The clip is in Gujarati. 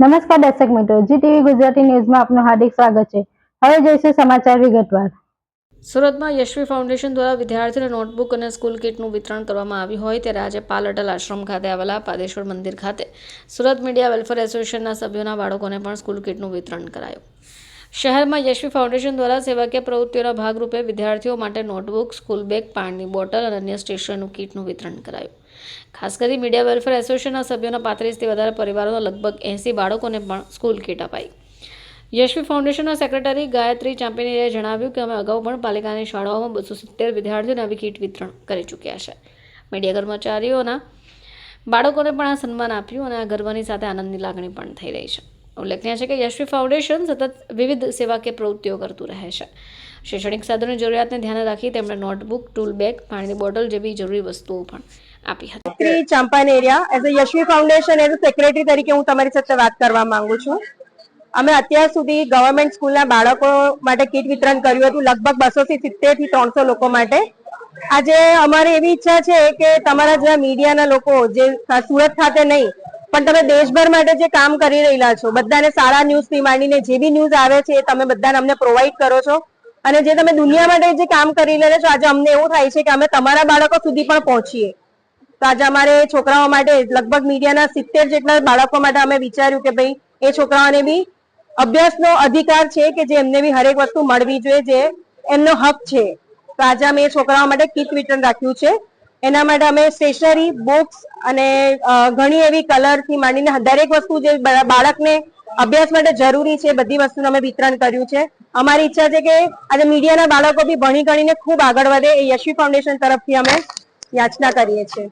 નમસ્કાર દર્શક મિત્રો જી ટીવી ગુજરાતી ન્યૂઝમાં આપનું હાર્દિક સ્વાગત છે. હવે જોઈશું સમાચાર વિગતવાર. સુરતમાં યશવી ફાઉન્ડેશન દ્વારા વિદ્યાર્થીઓને નોટબુક અને સ્કૂલ કિટનું વિતરણ કરવામાં આવ્યું હોય ત્યારે આજે પાલ અટલ આશ્રમ ખાતે આવેલા પાદેશ્વર મંદિર ખાતે સુરત મીડિયા વેલફેર એસોસિએશનના સભ્યોના બાળકોને પણ સ્કૂલ કિટનું વિતરણ કરાયું. શહેરમાં યશવી ફાઉન્ડેશન દ્વારા સેવાકીય પ્રવૃત્તિઓના ભાગરૂપે વિદ્યાર્થીઓ માટે નોટબુક, સ્કૂલ બેગ, પાણીની બોટલ અને અન્ય સ્ટેશનનું કીટનું વિતરણ કરાયું. ખાસ કરી મીડિયા વેલફેર એસોસિએશનના સભ્યોના પાંત્રીસથી વધારે પરિવારોના લગભગ એંસી બાળકોને પણ સ્કૂલ કીટ અપાઈ. યશવી ફાઉન્ડેશનના સેક્રેટરી ગાયત્રી ચાંપેનીએ જણાવ્યું કે અમે અગાઉ પણ પાલિકાની શાળાઓમાં બસો સિત્તેર વિદ્યાર્થીઓને આવી કીટ વિતરણ કરી ચૂક્યા છે. મીડિયા કર્મચારીઓના બાળકોને પણ આ સન્માન આપ્યું અને આ ગર્વની સાથે આનંદની લાગણી પણ થઈ રહી છે. ઉલ્લેખનીય છે કે યશવી ફાઉન્ડેશન સતત વિવિધ સેવાકીય પ્રવૃત્તિઓ કરતું રહે છે. શૈક્ષણિક સાધનો જરૂરિયાતને ધ્યાને રાખી તેમણે નોટબુક, ટૂલ બેગ, પાણીની બોટલ જેવી જરૂરી વસ્તુઓ પણ આપી હતી. Shri Champaneria as a Yashvi foundation as a secretary તરીકે હું તમારી સાથે વાત કરવા માંગુ છું. અમે અત્યાર સુધી ગવર્મેન્ટ સ્કૂલના બાળકો માટે કીટ વિતરણ કર્યું હતું, લગભગ બસો થી સિત્તેરથી ત્રણસો લોકો માટે. આજે અમારી એવી ઈચ્છા છે કે તમારા જેવા મીડિયાના લોકો, જે સુરત ખાતે નહીં પણ તમે દેશભર માટે જે કામ કરી રહેલા છો, બધાને સારા ન્યૂઝથી માંડીને જે બી ન્યૂઝ આવે છે તમે બધાને અમને પ્રોવાઈડ કરો છો. અને જે તમે દુનિયા માટે જે કામ કરી રહ્યા છો, આજે અમને એવું થાય છે કે અમે તમારા બાળકો સુધી પણ પહોંચીએ. તો આજે અમારે છોકરાઓ માટે લગભગ મીડિયાના સિત્તેર જેટલા બાળકો માટે અમે વિચાર્યું કે ભાઈ, એ છોકરાઓને બી અભ્યાસનો અધિકાર છે કે જે એમને બી હરેક વસ્તુ મળવી જોઈએ, જે એમનો હક છે. તો આજે અમે એ છોકરાઓ માટે કીટ વિતરણ રાખ્યું છે. એના માટે અમે સ્ટેશનરી બુક્સ અને ઘણી એવી કલરથી માંડીને દરેક વસ્તુ જે બાળકને અભ્યાસ માટે જરૂરી છે બધી વસ્તુનું અમે વિતરણ કર્યું છે. અમારી ઈચ્છા છે કે આજે મીડિયાના બાળકો બી ભણી ગણીને ખૂબ આગળ વધે એ યશવી ફાઉન્ડેશન તરફથી અમે યાચના કરીએ છીએ.